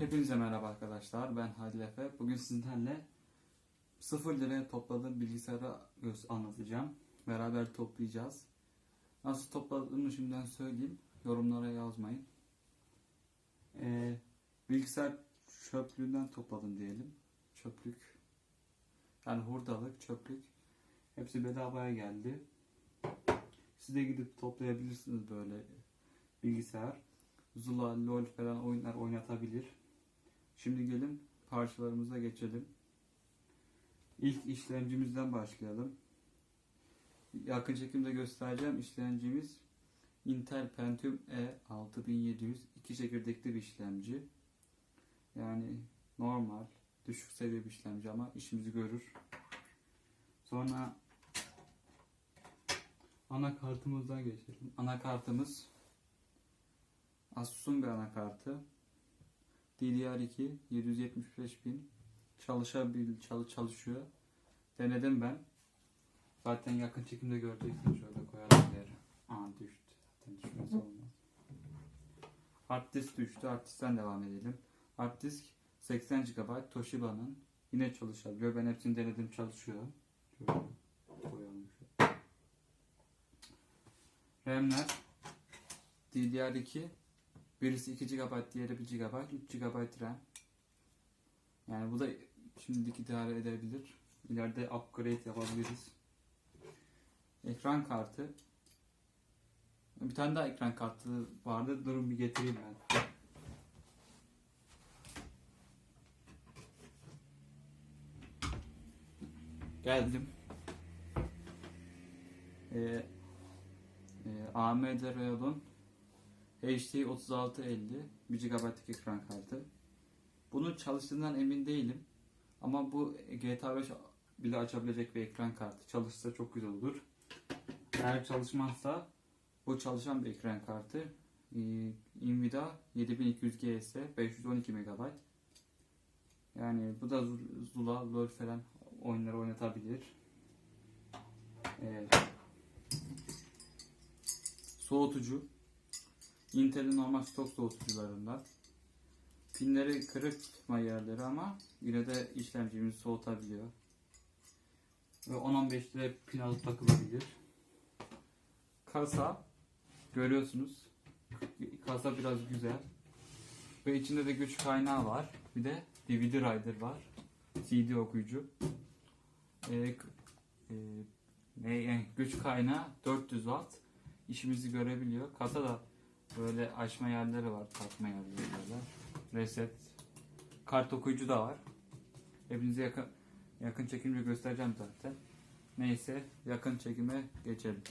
Hepinize merhaba arkadaşlar. Ben Halil Efe. Bugün sizlerle 0 liraya topladığım bilgisayarı anlatacağım. Beraber toplayacağız. Nasıl topladığımı şimdiden söyleyeyim. Yorumlara yazmayın. Ee, bilgisayar çöplüğünden topladım diyelim. Çöplük. Yani hurdalık, çöplük. Hepsi bedavaya geldi. Siz de gidip toplayabilirsiniz böyle bilgisayar. Zula, LoL falan oyunlar oynatabilir. Şimdi gelin parçalarımıza geçelim. İlk işlemcimizden başlayalım. Yakın çekimde göstereceğim işlemcimiz Intel Pentium E 6700 iki çekirdekli bir işlemci. Yani normal, düşük seviye bir işlemci ama işimizi görür. Sonra anakartımızdan geçelim. Anakartımız Asus'un bir anakartı. DDR2 775.000 çalışabil çalı çalışıyor. Denedim ben. Zaten yakın çekimde göreceksiniz. Şöyle koyalım yere. Aa düştü. Zaten düşmesi olmaz. Hard disk düştü. Hard diskten devam edelim. Hard disk 80 GB Toshiba'nın. Yine çalışabiliyor. Ben hepsini denedim çalışıyor. Şöyle koyalım şöyle. RAM'ler DDR2 Birisi 2 GB, diğeri 1 GB, 3 GB RAM. Yani bu da şimdilik idare edebilir. İleride upgrade yapabiliriz. Ekran kartı. Bir tane daha ekran kartı vardı. Durun bir getireyim ben. Geldim. Ee, e, AMD Radeon HD 3650 1 GB'lık ekran kartı. Bunun çalıştığından emin değilim. Ama bu GTA 5 bile açabilecek bir ekran kartı. Çalışsa çok güzel olur. Eğer çalışmazsa bu çalışan bir ekran kartı. Ee, Nvidia 7200 GS 512 MB. Yani bu da Zula, LoL falan oyunları oynatabilir. Evet. Soğutucu Intel'in normal stok soğutucularından. Pinleri kırık tutma yerleri ama yine de işlemcimizi soğutabiliyor. Ve 10-15 lira pin alıp takılabilir. Kasa görüyorsunuz. Kasa biraz güzel. Ve içinde de güç kaynağı var. Bir de DVD Rider var. CD okuyucu. Ee, e, ne, yani güç kaynağı 400 watt. İşimizi görebiliyor. Kasa da Böyle açma yerleri var, takma yerleri böyle. Reset. Kart okuyucu da var. Hepinize yakın yakın çekimce göstereceğim zaten. Neyse yakın çekime geçelim.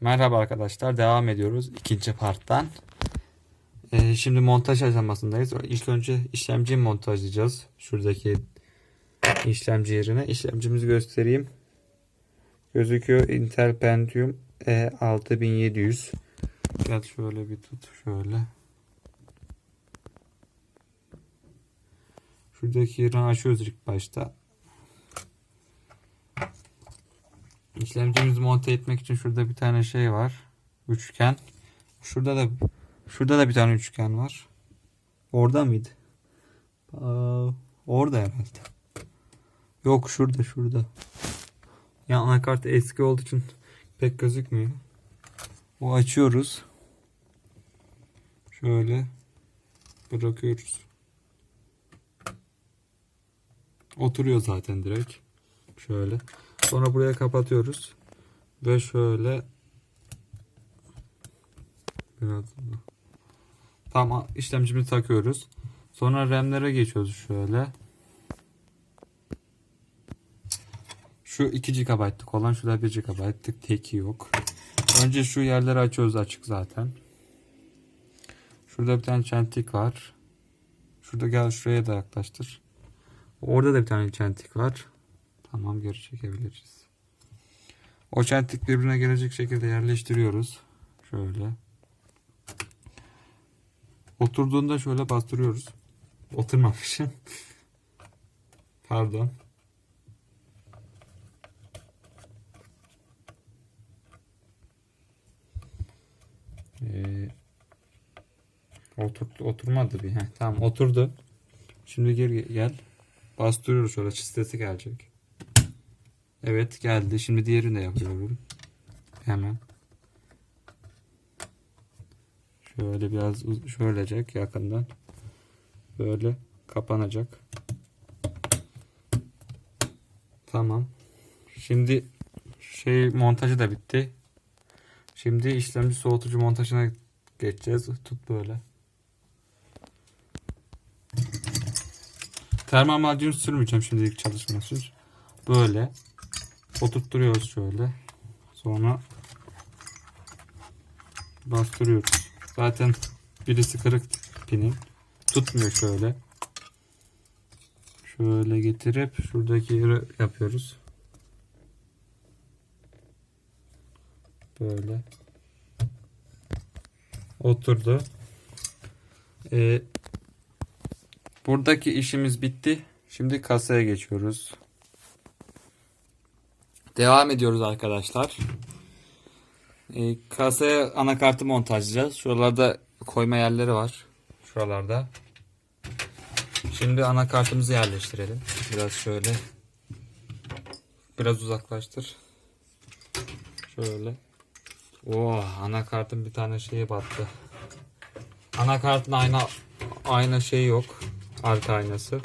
Merhaba arkadaşlar devam ediyoruz ikinci parttan. Ee, şimdi montaj aşamasındayız. İlk önce işlemciyi montajlayacağız. Şuradaki işlemci yerine. İşlemcimizi göstereyim. Gözüküyor Intel Pentium E6700. Gel şöyle bir tut şöyle. Şuradaki yerini açıyoruz ilk başta. İşlemcimizi monte etmek için şurada bir tane şey var. Üçgen. Şurada da şurada da bir tane üçgen var. Orada mıydı? Aa, orada herhalde. Yok şurada şurada. Ya anakart eski olduğu için pek gözükmüyor. O açıyoruz. Şöyle bırakıyoruz. Oturuyor zaten direkt. Şöyle. Sonra buraya kapatıyoruz. Ve şöyle biraz Tamam işlemcimizi takıyoruz. Sonra RAM'lere geçiyoruz şöyle. Şu 2 GB'lık olan şurada 1 GB'lık teki yok. Önce şu yerleri açıyoruz açık zaten. Şurada bir tane çentik var. Şurada gel şuraya da yaklaştır. Orada da bir tane çentik var. Tamam geri çekebiliriz. O çentik birbirine gelecek şekilde yerleştiriyoruz. Şöyle. Oturduğunda şöyle bastırıyoruz. Oturmamışım. Pardon. Oturt, oturmadı bir. Heh, tamam oturdu. Şimdi geri gel. Bastırıyoruz şöyle sesi gelecek. Evet geldi. Şimdi diğerini de yapıyorum. Hemen. Şöyle biraz şöylecek yakından. Böyle kapanacak. Tamam. Şimdi şey montajı da bitti. Şimdi işlemci soğutucu montajına geçeceğiz. Tut böyle. Termal macun sürmeyeceğim şimdilik çalışması için. Böyle. Oturtturuyoruz şöyle. Sonra bastırıyoruz. Zaten birisi kırık pinin. Tutmuyor şöyle. Şöyle getirip şuradaki yeri yapıyoruz. Böyle. Oturdu. Ee, buradaki işimiz bitti. Şimdi kasaya geçiyoruz. Devam ediyoruz arkadaşlar. Ee, kasaya anakartı montajlayacağız. Şuralarda koyma yerleri var. Şuralarda. Şimdi anakartımızı yerleştirelim. Biraz şöyle. Biraz uzaklaştır. Şöyle. Oo, anakartın bir tane şeyi battı. Anakartın ayna ayna şeyi yok. Arka aynası.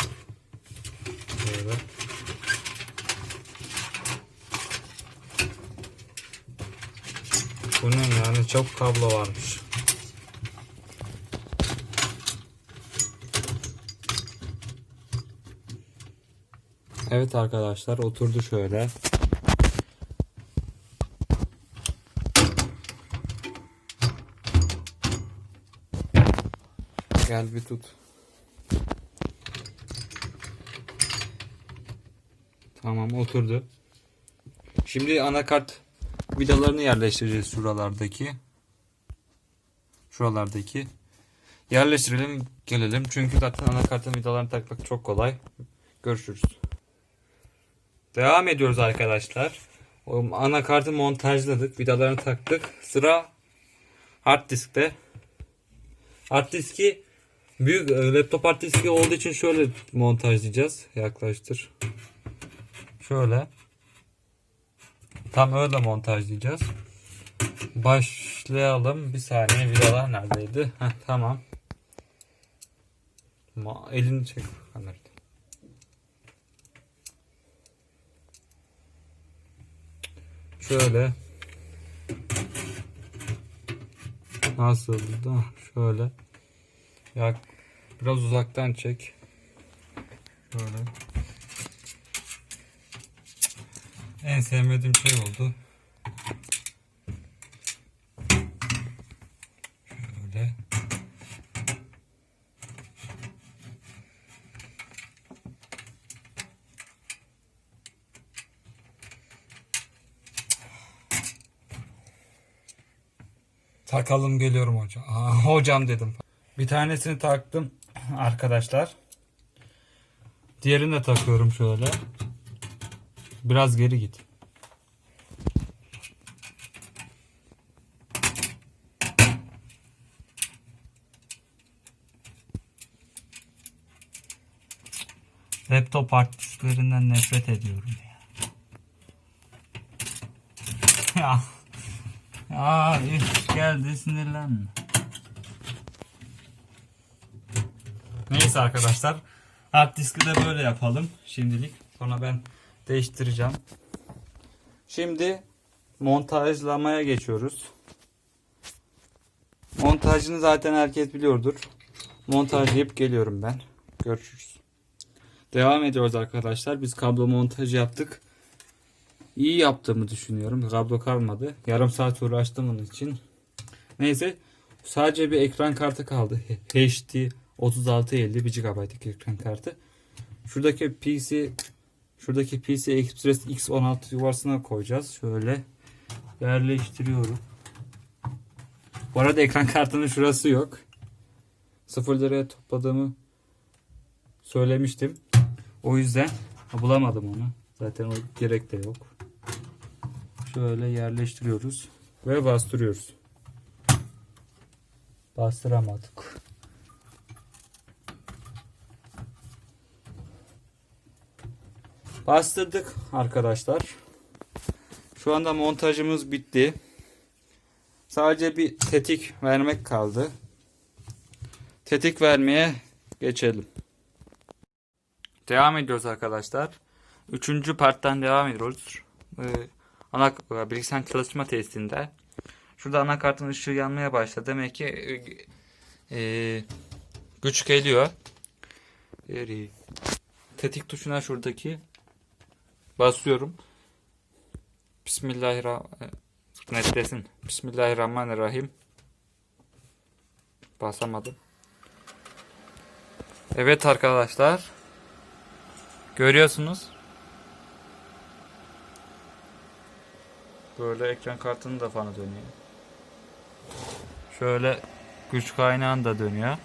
Böyle. Bu ne yani çok kablo varmış. Evet arkadaşlar oturdu şöyle. Gel bir tut. Tamam oturdu. Şimdi anakart vidalarını yerleştireceğiz şuralardaki. Şuralardaki. Yerleştirelim gelelim. Çünkü zaten anakartın vidalarını takmak çok kolay. Görüşürüz. Devam ediyoruz arkadaşlar. Anakartı montajladık. Vidalarını taktık. Sıra hard diskte. Hard diski büyük e, laptop hard diski olduğu için şöyle montajlayacağız. Yaklaştır. Şöyle. Tam öyle montajlayacağız. Başlayalım. Bir saniye vidalar neredeydi? Heh, tamam. Ma elini çek. Ha, nerede? Şöyle. Nasıl da şöyle. Ya biraz uzaktan çek. Şöyle. En sevmediğim şey oldu. Şöyle. Takalım geliyorum hocam. Aa, hocam dedim. Bir tanesini taktım arkadaşlar. Diğerini de takıyorum şöyle. Biraz geri git. Laptop hard disklerinden nefret ediyorum ya. ya. Ya üf, geldi sinirlenme. Neyse arkadaşlar. Hard diski de böyle yapalım şimdilik. Sonra ben değiştireceğim. Şimdi montajlamaya geçiyoruz. Montajını zaten herkes biliyordur. Montajlayıp geliyorum ben. Görüşürüz. Devam ediyoruz arkadaşlar. Biz kablo montajı yaptık. İyi yaptığımı düşünüyorum. Kablo kalmadı. Yarım saat uğraştım onun için. Neyse. Sadece bir ekran kartı kaldı. HD 3650 1 GB'lık ekran kartı. Şuradaki PC şuradaki PC Express X16 yuvasına koyacağız. Şöyle yerleştiriyorum. Bu arada ekran kartının şurası yok. 0 liraya topladığımı söylemiştim. O yüzden bulamadım onu. Zaten o gerek de yok. Şöyle yerleştiriyoruz ve bastırıyoruz. Bastıramadık. Bastırdık arkadaşlar. Şu anda montajımız bitti. Sadece bir tetik vermek kaldı. Tetik vermeye geçelim. Devam ediyoruz arkadaşlar. Üçüncü parttan devam ediyoruz. Ee, ana bilgisayar çalışma testinde. Şurada anakartın ışığı yanmaya başladı. Demek ki e, güç geliyor. Tetik tuşuna şuradaki basıyorum. Bismillahirrahmanirrahim. Netlesin. Bismillahirrahmanirrahim. Basamadım. Evet arkadaşlar. Görüyorsunuz. Böyle ekran kartının da fanı dönüyor. Şöyle güç kaynağın da dönüyor.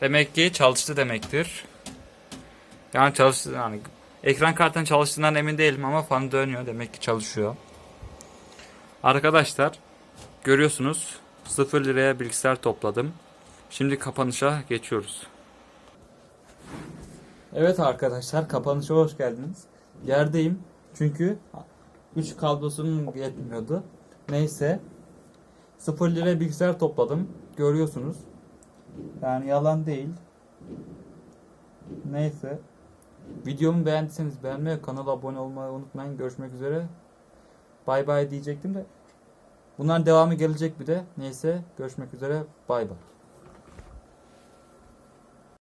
Demek ki çalıştı demektir. Yani çalıştı yani ekran kartının çalıştığından emin değilim ama fan dönüyor demek ki çalışıyor. Arkadaşlar görüyorsunuz 0 liraya bilgisayar topladım. Şimdi kapanışa geçiyoruz. Evet arkadaşlar kapanışa hoş geldiniz. Yerdeyim çünkü 3 kablosunun yetmiyordu. Neyse 0 liraya bilgisayar topladım. Görüyorsunuz. Yani yalan değil. Neyse. Videomu beğendiyseniz beğenmeyi, kanala abone olmayı unutmayın. Görüşmek üzere. Bay bay diyecektim de. Bunların devamı gelecek bir de. Neyse görüşmek üzere. Bay bay.